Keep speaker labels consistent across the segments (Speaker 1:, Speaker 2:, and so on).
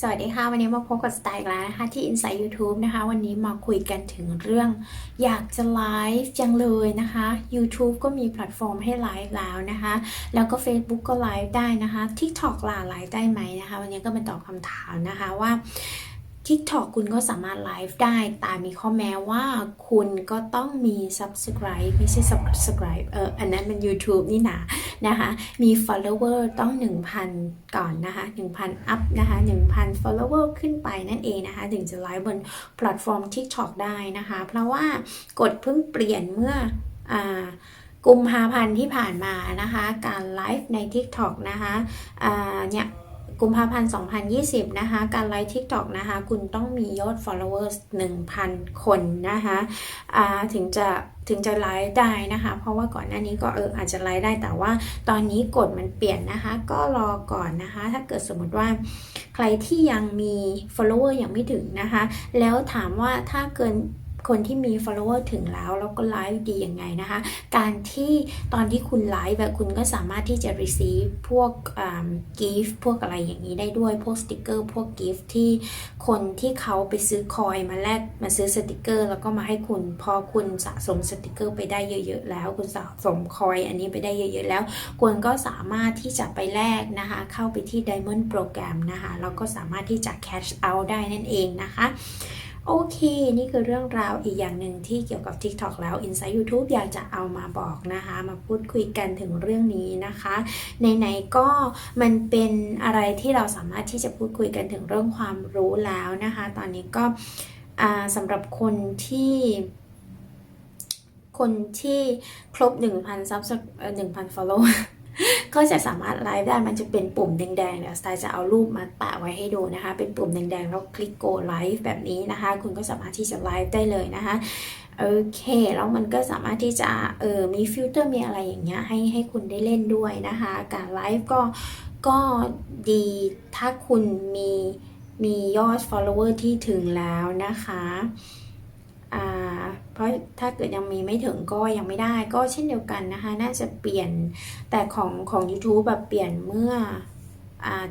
Speaker 1: สวัสดีค่ะ วันนี้มาพบกับสไตล์อีกแล้วนะคะที่ Inside YouTube นะคะ วันนี้มาคุยกันถึงเรื่อง อยากจะไลฟ์จังเลยนะคะ YouTube ก็มีแพลตฟอร์มให้ไลฟ์แล้วนะคะ แล้วก็ Facebook ก็ไลฟ์ได้นะคะ TikTok ล่ะไลฟ์ได้ไหมนะคะ วันนี้ก็มาตอบคำถามนะคะว่า TikTok คุณก็สามารถไลฟ์ได้แต่มีข้อแม้ว่าคุณก็ต้องมี subscribe ไม่ใช่ subscribe เอออันนั้นมัน YouTube นี่นะ นะคะมี follower ต้อง 1,000 ก่อนนะคะ1,000 up นะคะ1,000 follower ขึ้นไปนั่นเองนะคะถึงจะไลฟ์บนแพลตฟอร์ม TikTok ได้นะคะ เพราะว่ากฎเพิ่งเปลี่ยนเมื่ออ่ากุมภาพันธ์ที่ผ่านมานะคะ การไลฟ์ใน TikTok นะคะอ่าเนี่ย กุมภาพันธ์ 2020 นะคะ การไลฟ์ TikTok นะคะ คุณต้องมียอด followers 1,000 คนนะคะถึงจะถึงจะไลฟ์ได้นะคะ เพราะว่าก่อนหน้านี้ก็เอออาจจะไลฟ์ได้ แต่ว่าตอนนี้กฎมันเปลี่ยนนะคะ ก็รอก่อนนะคะ ถ้าเกิดสมมติว่าใครที่ยังมี follower ยังไม่ถึงนะคะ แล้วถามว่าถ้าเกิน คนที่มี follower ถึงแล้ว แล้วก็ไลฟ์ดียังไงนะคะ การที่ตอนที่คุณไลฟ์แบบคุณก็สามารถที่จะ receive พวกกิฟต์พวกอะไรอย่างนี้ได้ด้วยพวกสติกเกอร์พวกกิฟต์ที่คนที่เขาไปซื้อคอยมาแลกมาซื้อสติกเกอร์ แล้วก็มาให้คุณพอคุณสะสมสติกเกอร์ไปได้เยอะ ๆ แล้ว คุณสะสมคอยอันนี้ไปได้เยอะ ๆ แล้ว คุณก็สามารถที่จะไปแลกนะคะ เข้าไปที่ Diamond Program นะคะแล้วก็สามารถที่จะ cash out ได้นั่นเองนะคะ โอเค นี่คือเรื่องราวอีกอย่างหนึ่งที่เกี่ยวกับ TikTok แล้ว Inside YouTube อยากจะเอามาบอกนะคะ มาพูดคุยกันถึงเรื่องนี้นะคะไหนๆก็มันเป็นอะไรที่เราสามารถที่จะพูดคุยกันถึงเรื่องความรู้แล้วนะคะ ตอนนี้ก็สำหรับคนที่คนที่ครบ 1,000ซับเอ่อ1,000 follow ก็จะสามารถไลฟ์ได้มันจะเป็นปุ่มแดงๆเดี๋ยวสไตล์จะเอารูปมาแปะไว้ให้ดูนะคะ เป็นปุ่มแดงๆแล้วคลิก go live แบบนี้นะคะ คุณก็สามารถที่จะไลฟ์ได้เลยนะคะโอเค แล้วมันก็สามารถที่จะเออมีฟิลเตอร์มีอะไรอย่างเงี้ยให้ให้คุณได้เล่นด้วยนะคะ การไลฟ์ก็ก็ดีถ้าคุณมีมียอด follower ที่ถึงแล้วนะคะ ราะถ้าเกิดยังมีไม่ถึงก็ยังไม่ได้ก็เช่นเดียวกันนะคะ น่าจะเปลี่ยนแต่ของของ YouTube แบบเปลี่ยนเมื่อ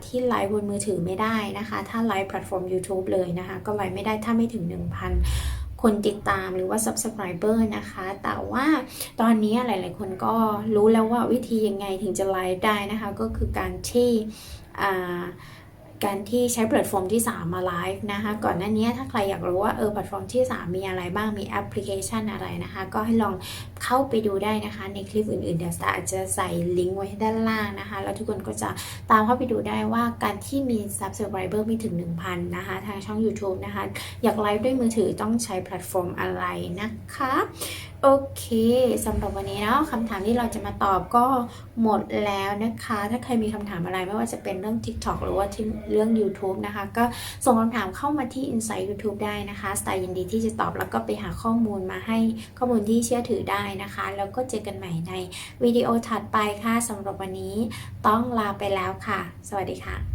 Speaker 1: ที่ไลฟ์บนมือถือไม่ได้นะคะ ถ้าไลฟ์แพลตฟอร์ม YouTube เลยนะคะ ก็ไลฟ์ไม่ได้ถ้าไม่ถึง 1,000 คนติดตามหรือว่า subscriber นะคะ แต่ว่าตอนนี้หลายๆ คนก็รู้แล้วว่าวิธียังไงถึงจะไลฟ์ได้นะคะ ก็คือการที่ การที่ใช้แพลตฟอร์มที่ 3 มาไลฟ์นะคะก่อนหน้านี้ถ้าใครอยากรู้ว่าเออแพลตฟอร์มที่ 3 มีอะไรบ้างมีแอปพลิเคชันอะไรนะคะ ก็ให้ลอง เข้าไปดูได้นะคะ ในคลิปอื่นๆเดี๋ยวสตาอาจจะใส่ลิงก์ไว้ด้านล่างนะคะ แล้วทุกคนก็จะตามเข้าไปดูได้ว่าการที่มี subscriber ไม่ถึง 1,000 นะคะ ทางช่อง YouTube นะคะ อยากไลฟ์ด้วยมือถือต้องใช้แพลตฟอร์มอะไรนะคะ โอเคสำหรับวันนี้เนาะคำถามที่เราจะมาตอบก็หมดแล้วนะคะ ถ้าใครมีคำถามอะไรไม่ว่าจะเป็นเรื่อง TikTok หรือว่าเรื่อง YouTube นะคะ ก็ส่งคำถามเข้ามาที่ Inside YouTube ได้นะคะสไตล์ยินดีที่จะตอบแล้วก็ไปหาข้อมูลมาให้ข้อมูลที่เชื่อถือได้นะคะ แล้วก็เจอกันใหม่ในวิดีโอถัดไปค่ะสำหรับวันนี้ต้องลาไปแล้วค่ะ สวัสดีค่ะ